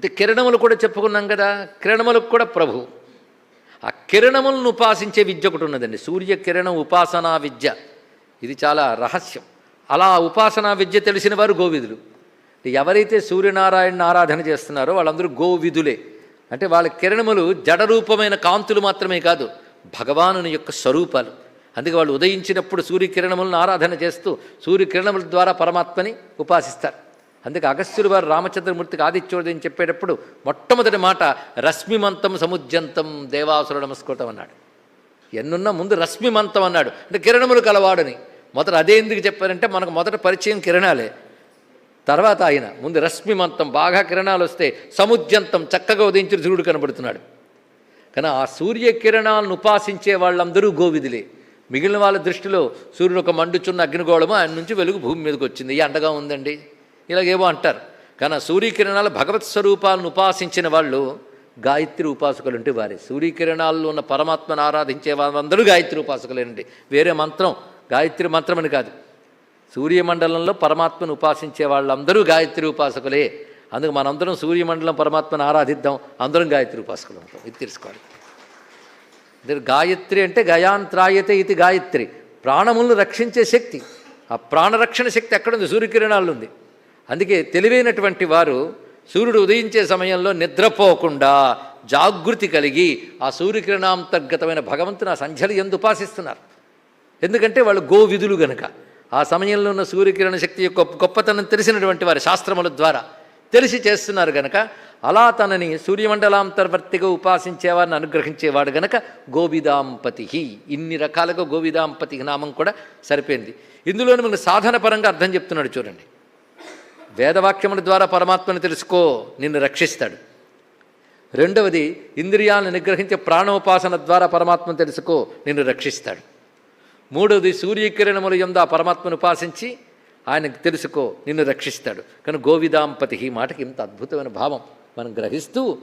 అయితే కిరణములు కూడా చెప్పుకున్నాం కదా కిరణములకు కూడా ప్రభు. ఆ కిరణములను ఉపాసించే విద్య ఒకటి ఉన్నదండి. సూర్య కిరణం ఉపాసనా విద్య. ఇది చాలా రహస్యం. అలా ఉపాసనా విద్య తెలిసిన వారు గోవిధులు ఎవరైతే సూర్యనారాయణ ఆరాధన చేస్తున్నారో వాళ్ళందరూ గోవిధులే అంటే వాళ్ళ కిరణములు జడరూపమైన కాంతులు మాత్రమే కాదు భగవానుని యొక్క స్వరూపాలు. అందుకే వాళ్ళు ఉదయించినప్పుడు సూర్యకిరణములను ఆరాధన చేస్తూ సూర్యకిరణముల ద్వారా పరమాత్మని ఉపాసిస్తారు. అందుకే అగస్త్యులు వారు రామచంద్రమూర్తికి ఆదిత్యోదయం చెప్పేటప్పుడు మొట్టమొదటి మాట రశ్మిమంతం సముద్యంతం దేవాసుర నమస్కృతం అన్నాడు. ఎన్నున్నా ముందు రశ్మిమంతం అన్నాడు. అంటే కిరణములు కలవాడని. మొదట అదే ఎందుకు చెప్పారంటే మనకు మొదట పరిచయం కిరణాలే. తర్వాత ఆయన ముందు రశ్మిమంతం బాగా కిరణాలు వస్తే సముద్యంతం చక్కగా ఉదయించిన సూర్యుడు కనబడుతున్నాడు. కానీ ఆ సూర్యకిరణాలను ఉపాసించే వాళ్ళందరూ గోవిధులే మిగిలిన వాళ్ళ దృష్టిలో సూర్యుడు ఒక మండుచున్న అగ్నిగోళము ఆయన నుంచి వెలుగు భూమి మీదకి వచ్చింది. ఈ అండగా ఉందండి. ఇలాగేవో అంటారు. కానీ సూర్యకిరణాలు భగవత్ స్వరూపాలను ఉపాసించిన వాళ్ళు గాయత్రి ఉపాసకులు అంటే వారే. సూర్యకిరణాల్లో ఉన్న పరమాత్మను ఆరాధించే వాళ్ళందరూ గాయత్రి ఉపాసకులేనండి వేరే మంత్రం గాయత్రి మంత్రం అని కాదు. సూర్యమండలంలో పరమాత్మను ఉపాసించే వాళ్ళందరూ గాయత్రి ఉపాసకులే. అందుకు మనందరం సూర్యమండలం పరమాత్మను ఆరాధిద్దాం అందరం గాయత్రి ఉపాసకులు ఉంటాం ఇది తెలుసుకోవాలి. గాయత్రి అంటే గయాంత్రాయతే ఇది గాయత్రి. ప్రాణములను రక్షించే శక్తి. ఆ ప్రాణరక్షణ శక్తి ఎక్కడుంది? సూర్యకిరణాలు ఉంది. అందుకే తెలివైనటువంటి వారు సూర్యుడు ఉదయించే సమయంలో నిద్రపోకుండా జాగృతి కలిగి ఆ సూర్యకిరణాంతర్గతమైన భగవంతుని ఆ సంధ్యలు ఎందు ఉపాసిస్తున్నారు. ఎందుకంటే వాళ్ళు గోవిధులు గనక. ఆ సమయంలో ఉన్న సూర్యకిరణ శక్తి యొక్క గొప్పతనం తెలిసినటువంటి వారి శాస్త్రముల ద్వారా తెలిసి చేస్తున్నారు గనక అలా తనని సూర్యమండలాంతర్వర్తిగా ఉపాసించేవారిని అనుగ్రహించేవాడు గనక గోవిదాంపతి ఇన్ని రకాలుగా గోవిదాంపతి నామం కూడా సరిపోయింది. ఇందులోనే మనకు సాధన పరంగా అర్థం చెప్తున్నాడు చూడండి. వేదవాక్యముల ద్వారా పరమాత్మను తెలుసుకో నిన్ను రక్షిస్తాడు. రెండవది ఇంద్రియాలను నిగ్రహించే ప్రాణోపాసన ద్వారా పరమాత్మను తెలుసుకో నిన్ను రక్షిస్తాడు. మూడవది సూర్యకిరణముల యందు పరమాత్మను ఉపాసించి ఆయనకు తెలుసుకో నిన్ను రక్షిస్తాడు. కానీ గోవిదాంపతి ఈ మాటకి ఇంత అద్భుతమైన భావం మనం గ్రహిస్తూ